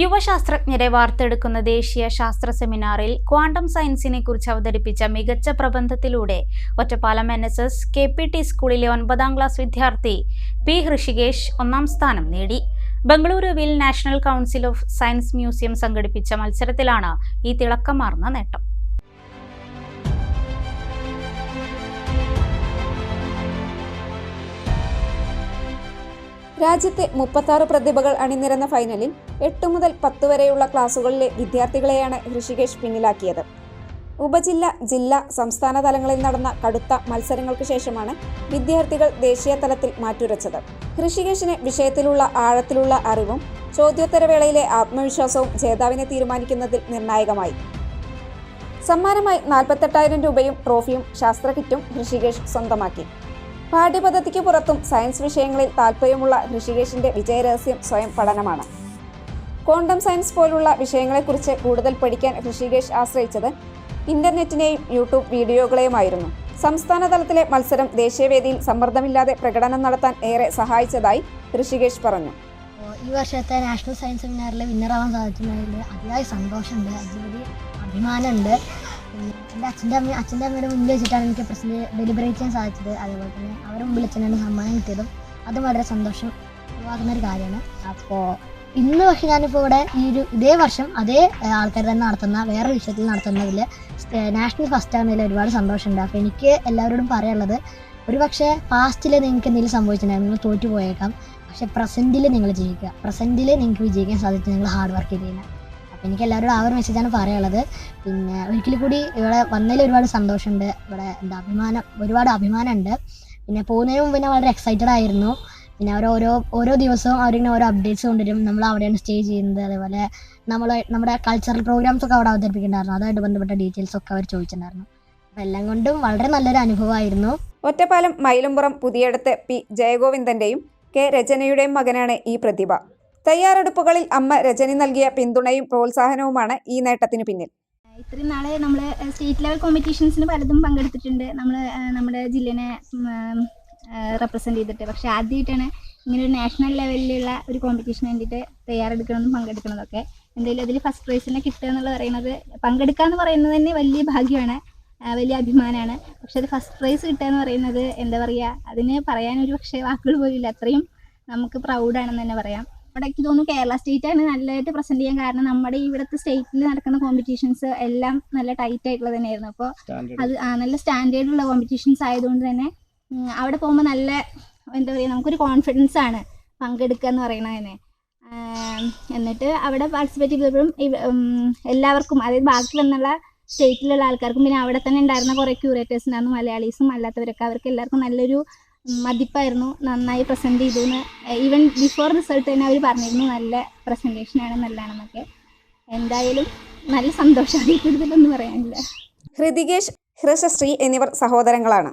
യുവശാസ്ത്രജ്ഞരെ വാർത്തെടുക്കുന്ന ദേശീയ ശാസ്ത്ര സെമിനാറിൽ ക്വാണ്ടം സയൻസിനെ കുറിച്ച് അവതരിപ്പിച്ച മികച്ച പ്രബന്ധത്തിലൂടെ Ottapalam N S S K P T സ്കൂളിലെ ഒൻപതാം ക്ലാസ് വിദ്യാർത്ഥി പി ഹൃഷികേഷ് ഒന്നാം സ്ഥാനം നേടി. ബംഗളൂരുവിൽ national council of science museum സംഘടിപ്പിച്ച മത്സരത്തിലാണ് ഈ തിളക്കമാർന്ന നേട്ടം. രാജ്യത്തെ മുപ്പത്താറ് പ്രതിഭകൾ അണിനിരന്ന ഫൈനലിൽ എട്ട് മുതൽ പത്ത് വരെയുള്ള ക്ലാസുകളിലെ വിദ്യാർത്ഥികളെയാണ് ഋഷികേഷ് പിന്നിലാക്കിയത്. ഉപജില്ല ജില്ലാ സംസ്ഥാന തലങ്ങളിൽ നടന്ന കടുത്ത മത്സരങ്ങൾക്ക് ശേഷമാണ് വിദ്യാർത്ഥികൾ ദേശീയ തലത്തിൽ മാറ്റുരച്ചത്. ഋഷികേഷിന് വിഷയത്തിലുള്ള ആഴത്തിലുള്ള അറിവും ചോദ്യോത്തരവേളയിലെ ആത്മവിശ്വാസവും ജേതാവിനെ തീരുമാനിക്കുന്നതിൽ നിർണായകമായി. സമ്മാനമായി നാൽപ്പത്തെട്ടായിരം രൂപയും ട്രോഫിയും ശാസ്ത്ര കിറ്റും ഋഷികേഷ് സ്വന്തമാക്കി. പാഠ്യപദ്ധതിക്ക് പുറത്തും സയൻസ് വിഷയങ്ങളിൽ താല്പര്യമുള്ള ഋഷികേഷിന്റെ വിജയരഹസ്യം സ്വയം പഠനമാണ്. ക്വാണ്ടം സയൻസ് പോലുള്ള വിഷയങ്ങളെക്കുറിച്ച് കൂടുതൽ പഠിക്കാൻ ഋഷികേഷ് ആശ്രയിച്ചത് ഇന്റർനെറ്റിനെയും യൂട്യൂബ് വീഡിയോകളെയുമായിരുന്നു. സംസ്ഥാന തലത്തിലെ മത്സരം ദേശീയവേദിയിൽ സമ്മർദ്ദമില്ലാതെ പ്രകടനം നടത്താൻ ഏറെ സഹായിച്ചതായി ഋഷികേഷ് പറഞ്ഞു. ഈ വർഷത്തെ നാഷണൽ സയൻസ് സെമിനാറിൽ വിന്നറാവാൻ സാധിക്കുന്നതിൽ അതിയായ സന്തോഷമുണ്ട് അതിലൊരു അഭിമാനമുണ്ട്. എന്റെ അച്ഛന്റെ അമ്മ അച്ഛന്റെ അമ്മയുടെ മുന്നിൽ വെച്ചിട്ടാണ് എനിക്ക് പ്രശ്നം ഡെലിബറേറ്റ് ചെയ്യാൻ സാധിച്ചത്. അതേപോലെ തന്നെ അവരുടെ മുമ്പിൽ വെച്ചാണ് സമ്മാനം കിട്ടിയതും. അതും വളരെ സന്തോഷം ഉളവാകുന്ന ഒരു കാര്യമാണ്. അപ്പോൾ ഇന്ന് പക്ഷെ ഞാനിപ്പോൾ ഇവിടെ ഈ ഒരു ഇതേ വർഷം അതേ ആൾക്കാർ തന്നെ നടത്തുന്ന വേറെ വിഷയത്തിൽ നടത്തുന്നതിൽ നാഷണൽ ഫസ്റ്റ് ആകുന്നതിൽ ഒരുപാട് സന്തോഷമുണ്ട്. അപ്പോൾ എനിക്ക് എല്ലാവരോടും പറയാനുള്ളത് ഒരു പക്ഷേ പാസ്റ്റിൽ നിങ്ങൾക്ക് എന്തെങ്കിലും സംഭവിച്ചിട്ടുണ്ടായിരുന്നു നിങ്ങൾ തോറ്റു പോയേക്കാം. പക്ഷേ പ്രസന്റിൽ നിങ്ങൾ ജയിക്കുക. പ്രസന്റിൽ നിങ്ങൾക്ക് വിജയിക്കാൻ സാധിച്ചു നിങ്ങൾ ഹാർഡ് വർക്ക് ചെയ്യുന്നത് അപ്പോൾ എനിക്ക് എല്ലാവരോടും ആ ഒരു മെസ്സേജാണ് പറയാനുള്ളത്. പിന്നെ ഒരിക്കൽ കൂടി ഇവിടെ വന്നതിൽ ഒരുപാട് സന്തോഷമുണ്ട്. ഇവിടെ എന്താ അഭിമാനം ഒരുപാട് അഭിമാനമുണ്ട്. പിന്നെ പോകുന്നതിന് മുമ്പ് വളരെ എക്സൈറ്റഡ് ആയിരുന്നു. പിന്നെ അവർ ഓരോ ഓരോ ദിവസവും അവരിങ്ങനെ ഓരോ അപ്ഡേറ്റ്സ് കൊണ്ടുവരും. നമ്മൾ അവിടെയാണ് സ്റ്റേ ചെയ്യുന്നത്. അതേപോലെ നമ്മൾ നമ്മുടെ കൾച്ചറൽ പ്രോഗ്രാംസ് ഒക്കെ അവിടെ അവതരിപ്പിക്കുന്നുണ്ടായിരുന്നു. അതുമായിട്ട് ബന്ധപ്പെട്ട ഡീറ്റെയിൽസ് ഒക്കെ അവർ ചോദിച്ചിട്ടുണ്ടായിരുന്നു. അപ്പോൾ എല്ലാം കൊണ്ടും വളരെ നല്ലൊരു അനുഭവമായിരുന്നു. ഒറ്റപ്പാലം മൈലമ്പുറം പുതിയടത്ത് പി ജയഗോവിന്ദന്റെയും കെ രചനയുടെയും മകനാണ് ഈ പ്രതിഭ. തയ്യാറെടുപ്പുകളിൽ അമ്മ രജനി നൽകിയ പിന്തുണയും പ്രോത്സാഹനവുമാണ് ഈ നേട്ടത്തിന് പിന്നിൽ. ഇത്രയും നാളെ നമ്മൾ സ്റ്റേറ്റ് ലെവൽ കോമ്പറ്റീഷൻസിന് പലതും പങ്കെടുത്തിട്ടുണ്ട്. നമ്മൾ നമ്മുടെ ജില്ലേനെ റെപ്രസെന്റ് ചെയ്തിട്ട്. പക്ഷേ ആദ്യമായിട്ടാണ് ഇങ്ങനെ ഒരു നാഷണൽ ലെവലിലുള്ള ഒരു കോമ്പറ്റീഷന് വേണ്ടിയിട്ട് തയ്യാറെടുക്കണമെന്നും പങ്കെടുക്കണതൊക്കെ. എന്തായാലും അതിൽ ഫസ്റ്റ് പ്രൈസിനെ കിട്ടുക എന്നുള്ളത് പറയുന്നത് പങ്കെടുക്കുക എന്ന് പറയുന്നത് തന്നെ വലിയ ഭാഗ്യമാണ് വലിയ അഭിമാനമാണ്. പക്ഷെ അത് ഫസ്റ്റ് പ്രൈസ് കിട്ടുക എന്ന് പറയുന്നത് എന്താ പറയുക അതിന് പറയാനൊരു പക്ഷേ വാക്കുകൾ പോലും ഇല്ല. അത്രയും നമുക്ക് പ്രൗഡാണെന്ന് തന്നെ പറയാം. ഇവിടെ എനിക്ക് തോന്നുന്നു കേരള സ്റ്റേറ്റ് ആണ് നല്ലതായിട്ട് പ്രസന്റ് ചെയ്യാൻ കാരണം നമ്മുടെ ഇവിടുത്തെ സ്റ്റേറ്റിൽ നടക്കുന്ന കോമ്പറ്റീഷൻസ് എല്ലാം നല്ല ടൈറ്റ് ആയിട്ടുള്ളത് തന്നെയായിരുന്നു. അപ്പോൾ അത് നല്ല സ്റ്റാൻഡേർഡ് ഉള്ള കോമ്പറ്റീഷൻസ് ആയതുകൊണ്ട് തന്നെ അവിടെ പോകുമ്പോൾ നല്ല എന്താ പറയുക നമുക്കൊരു കോൺഫിഡൻസ് ആണ് പങ്കെടുക്കുക എന്ന് പറയുന്നത് തന്നെ. എന്നിട്ട് അവിടെ പാർട്ടിസിപ്പേറ്റ് ചെയ്തപ്പോഴും എല്ലാവർക്കും അതായത് ബാക്കി വന്നുള്ള സ്റ്റേറ്റിലുള്ള ആൾക്കാർക്കും പിന്നെ അവിടെ തന്നെ ഉണ്ടായിരുന്ന കുറേ ക്യൂറേറ്റേഴ്സ് ഉണ്ടായിരുന്നു മലയാളീസും അല്ലാത്തവരൊക്കെ. അവർക്ക് എല്ലാവർക്കും നല്ലൊരു മതിപ്പായിരുന്നു നന്നായി പ്രസന്റ് ചെയ്തു എന്ന് ഈവൻ ബിഫോർ റിസൾട്ട് തന്നെ അവർ പറഞ്ഞിരുന്നു നല്ല പ്രസന്റേഷനാണ് നല്ലതാണെന്നൊക്കെ. എന്തായാലും നല്ല സന്തോഷം അതിൽ കൂടുതലൊന്നും പറയാനില്ല. ഹൃതികേഷ് ഹൃഷശ്രീ എന്നിവർ സഹോദരങ്ങളാണ്.